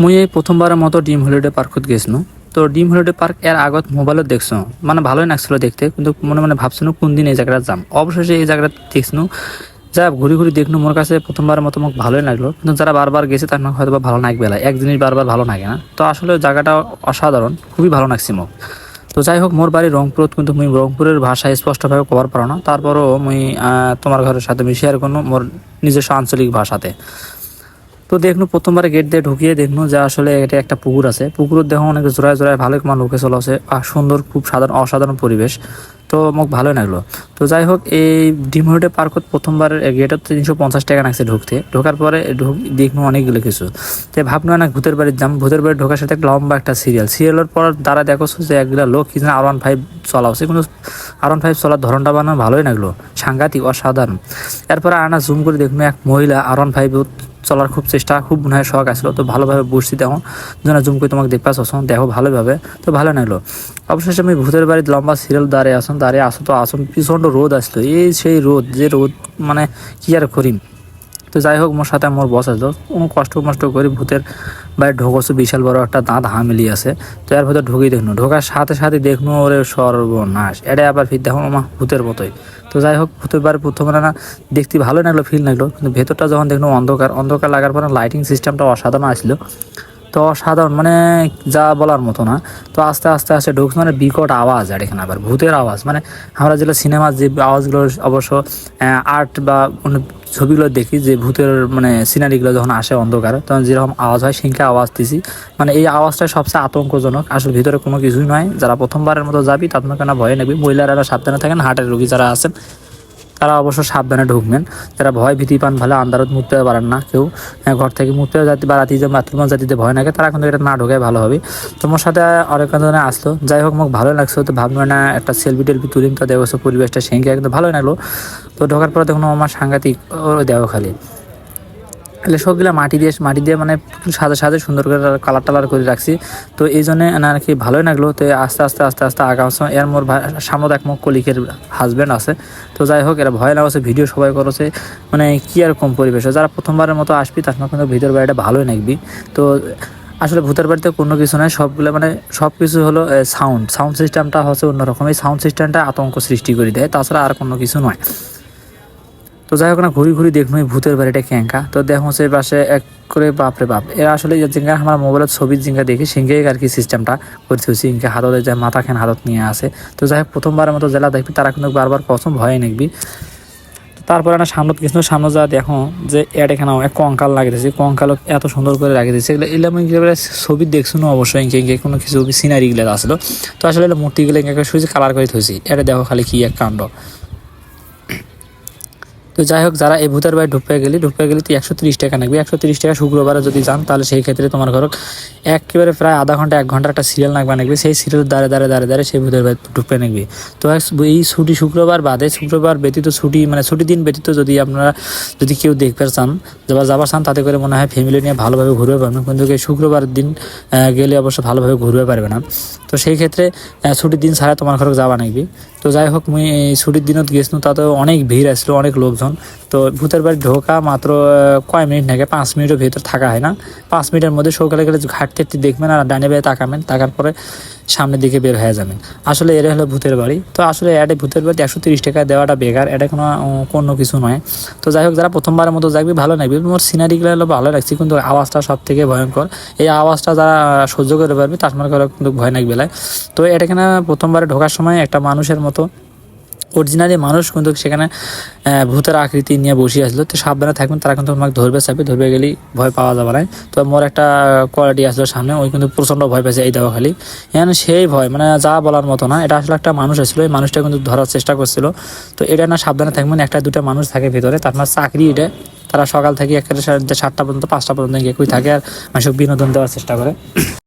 মুই এই প্রথমবারের মতো ডিম হলিডে পার্কত গেছিলাম তো ডিম হলিডে পার্কের আগত মোবাইলত দেখছ। মানে ভালোই লাগছিল দেখতে, কিন্তু মনে মনে ভাবছিল কোন দিন এই জায়গাটা যাম। অবশেষে এই জায়গাটা দেখছিল। যা ঘুরি ঘুরি দেখল, মোর কাছে প্রথমবার মতো মোক ভালোই লাগল। কিন্তু যারা বারবার গেছে, তার হয়তো বা ভালো লাগবে না। এক জিনিস বারবার ভালো লাগে না। তো আসলে জায়গাটা অসাধারণ, খুবই ভালো লাগছে মোক। তো যাই হোক, মোর বাড়ি রংপুরত কিন্তু মুই রংপুরের ভাষা স্পষ্টভাবে কবার পারো না। তারপরও মুই তোমার ঘরের সাথে আমি শেয়ার করব মোর নিজস্ব আঞ্চলিক ভাষাতে। তো দেখনু, প্রথমবার গেট দিয়ে ঢুকিয়ে দেখনু যে আসলে এটা একটা পুকুর আছে। পুকুরের দেখো অনেক জোড়ায় জোড়ায় ভালো কমা লোকে চলে আছে আর সুন্দর, খুব সাধারণ, অসাধারণ পরিবেশ। তো মোক ভালোই লাগল। তো যাই হোক, এই ডিমোটে পার্কত প্রথমবার গেটত তিনশো পঞ্চাশ টাকা লাগছে ঢুকতে। ঢোকার পরে ঢুক, দেখনু অনেকগুলো কিছু। তো ভাবনু না ভূতের বাড়ির যাম। ভূতের বাড়ি ঢোকার সাথে একটা লম্বা একটা সিরিয়াল সিরিয়ালের পর দ্বারা দেখো যে একগুলা লোক কি আর ওয়ান ফাইভ চলাওছে কিন্তু আর ওয়ান ফাইভ চলার ধরনটা বানানো ভালোই লাগল, সাংঘাতিক, অসাধারণ। এরপরে আনা জুম করে দেখুন, এক মহিলা আরন ফাইভ চলার খুব চেষ্টা, খুব মনে হয় শখ আসলো তো ভালোভাবে বসছি দেখো। যেন জুম করে তোমাকে দেখতে পাচ্ছ, দেখো ভালোভাবে, তো ভালো লাগল। অবশেষে আমি ভূতের বাড়ির লম্বা সিরিয়াল দাঁড়িয়ে আসুন দাঁড়িয়ে আসো, তো আসুন, প্রচণ্ড রোদ আসলো। এই সেই রোদ, যে রোদ মানে কি আর করিম? তো যাই হোক, মোর সাথে মোর বস আসলো কোনো কষ্ট মষ্ট করে ভূতের বাইরে ঢোকছো বিশাল বড় একটা দাঁত হামিলি আছে। তো এর ভেতর ঢুকেই দেখনু। ঢোকার সাথে সাথে দেখনু, ওরে সর্বনাশ। এটা আবার ফির দেখো আমার ভূতের মতোই। তো যাই হোক, ভূতের বাড়ি প্রথমে না দেখতে ভালো লাগল ফিল লাগল। কিন্তু ভেতরটা যখন দেখলাম অন্ধকার অন্ধকার লাগার পরে লাইটিং সিস্টেমটা অসাধারণ আসলো। তো অসাধারণ মানে যা বলার মতো না। তো আস্তে আস্তে আস্তে ঢুকছে মানে বিকট আওয়াজ, আর এখানে আবার ভূতের আওয়াজ। মানে আমরা যেগুলো সিনেমার যে আওয়াজগুলো অবশ্য আর্ট বা অন্য ছবিগুলো দেখি, যে ভূতের মানে সিনারিগুলো যখন আসে অন্ধকার, তখন যেরকম আওয়াজ হয় সেখানে আওয়াজ দিছি। মানে এই আওয়াজটা সবচেয়ে আতঙ্কজনক। আসলে ভিতরে কোনো কিছুই নয়। যারা প্রথমবারের মতো যাবি তাদের কেন ভয় নেবি মহিলারা সাবধানে থাকেন। হার্টের রোগী যারা আছেন তারা অবশ্য সাবধানে ঢুকবেন। যারা ভয় ভীতি পান ভালো আন্দারত মুততে পারেন না কেউ। ঘর থেকে মুততে যাতে বা যে বাথরুমে জাতিতে ভয় নাকে তারা কিন্তু এটা না ঢোকে ভালো হবে। তোমার সাথে অনেক ধরনের আসলো। যাই হোক, মোক ভালো লাগছে, তো ভাবলো না একটা সেলফি টেলফি তুলিম। তো দেখো পরিবেশটা সেঙ্গে কিন্তু ভালোই লাগল। তো ঢোকার পরে দেখুন আমার সাংঘাতিক দেওয়া খালি। এগুলো সবগুলো মাটি দিয়ে মাটি দিয়ে মানে সাদা সাদা সুন্দর করে কালার টালার করে রাখছি। তো এই জন্য আর কি ভালোই লাগল। তো আস্তে আস্তে আস্তে আস্তে আগামছে এর মোর সামনে এক কলিকের হাজব্যান্ড আছে। তো যাই হোক, এরা ভয় লাগছে, ভিডিও সবাই করেছে। মানে কি আর কম পরিবেশ যারা প্রথমবারের মতো আসবি, তার কিন্তু ভিতর বাড়িটা ভালোই লাগবি। তো আসলে ভূতের বাড়িতে কোনো কিছু নয় সবগুলো মানে সব কিছু হলো সাউন্ড সাউন্ড সিস্টেমটা হচ্ছে অন্যরকম। এই সাউন্ড সিস্টেমটা আতঙ্ক সৃষ্টি করে দেয়, তাছাড়া আর কোনো কিছু নয়। তো যাই হোক না, ঘুরি ঘুরি দেখুন ভূতের বাড়িটা ক্যাঙ্কা তো দেখো সে পাশে এক করে বাপরে বাপ। এরা আসলে জিঙ্গা, আমার মোবাইলের ছবির জিঙ্গা দেখি সিঙ্গে আর কি সিস্টেমটা হচ্ছে ইনকে হাততে যে মাথা খান হাতত নিয়ে আসে। তো যাই হোক, প্রথমবারের মতো জেলা দেখবি, তারা কিন্তু বারবার কসম ভয়ে নিবি তারপরে না, সামনে কিছু সামনে যা দেখো যে এড এখানে কঙ্কাল লাগিয়ে দিয়েছে কঙ্কাল এত সুন্দর করে লাগিয়ে দিয়েছে এগুলো এগুলো আমি ছবি দেখছ না অবশ্যই ইনকে ইনকে কোনো কিছু সিনারিগুলো আসলো। তো আসলে মূর্তিগুলো ইনকে শুয়েছে কালার করে থইছি। এটা দেখো খালি কি এক কাণ্ড। তো যাই হোক, যারা এই ভূতের বাড়ি ঢুকতে গেলি ঢুকতে গেলে তুই একশো তিরিশ টাকা নেবে একশো তিরিশ টাকা শুক্রবারে যদি যান, তাহলে সেই ক্ষেত্রে তোমার ঘর একেবারে প্রায় আধা ঘণ্টা, এক ঘণ্টা একটা সিরিয়াল নাকবা নেবে সেই সিরিয়াল দাঁড়ে দাঁড়ে দাঁড়ে দাঁড়ে সেই ভূতের বাড়ি ঢুকতে নেবে তো এই ছুটি শুক্রবার বাদে শুক্রবার ব্যতীত ছুটি মানে ছুটি দিন ব্যতীত যদি আপনারা, যদি কেউ দেখতে চান বা যাবার চান, তাতে করে মনে হয় ফ্যামিলি নিয়ে ভালোভাবে ঘুরবে পারবেন। কিন্তু শুক্রবার দিন গেলে অবশ্য ভালোভাবে ঘুরবে পারবে না। তো সেই ক্ষেত্রে ছুটির দিন ছাড়া তোমার ঘরে যাওয়া নাকবি। তো যাই হোক, মুই ছুটির দিনত গেছিলাম তাতেও অনেক ভিড় আসলো অনেক লোকজন। তো ভূতের বাড়ি ঢোকা মাত্র কয় মিনিট নাকি, পাঁচ মিনিটের ভিতর থাকা হয় না। পাঁচ মিনিটের মধ্যে সকালে গেলে ঘাটতে দেখবেন আর ডানে বেয়ে তাকাবেন, তাকার পরে সামনের দিকে বের হয়ে যাবেন। আসলে এটা হলো ভূতের বাড়ি। তো আসলে এটা ভূতের বাড়ি একশো তিরিশ টাকা দেওয়াটা বেকার এটা কোনো কোনো কিছু নয়। তো যাই হোক, যারা প্রথমবারের মতো যাবি, ভালো লাগবে। মোর সিনারিগুলো হলো ভালো লাগছে, কিন্তু আওয়াজটা সব থেকে ভয়ঙ্কর। এই আওয়াজটা যারা সহ্য করতে পারবে, তার মানে কিন্তু ভয় লাগবে তো এটা এখানে প্রথমবারে ঢোকার সময় একটা মানুষের মতো অরিজিনালি মানুষ কিন্তু সেখানে ভূতের আকৃতি নিয়ে বসে আসলো। তো সাবধানে থাকবেন, তারা কিন্তু তোমাকে ধরবে চাইবে ধরবে, গেলেই ভয় পাওয়া যাবে না। তো মোর একটা কোয়ালিটি আসলো সামনে, ওই কিন্তু প্রচণ্ড ভয় পেয়েছে এই দেওয়া খালি। এখানে সেই ভয় মানে যা বলার মতো না, এটা আসলে একটা মানুষ আসলো, এই মানুষটা কিন্তু ধরার চেষ্টা করছিল। তো এটা না সাবধানে থাকবেন, একটা দুটো মানুষ থাকে ভিতরে, তার মানে চাকরি এটা, তারা সকাল থেকে একটা সাতটা পর্যন্ত, পাঁচটা পর্যন্ত গিয়ে থাকে আর মানুষকে বিনোদন দেওয়ার চেষ্টা করে।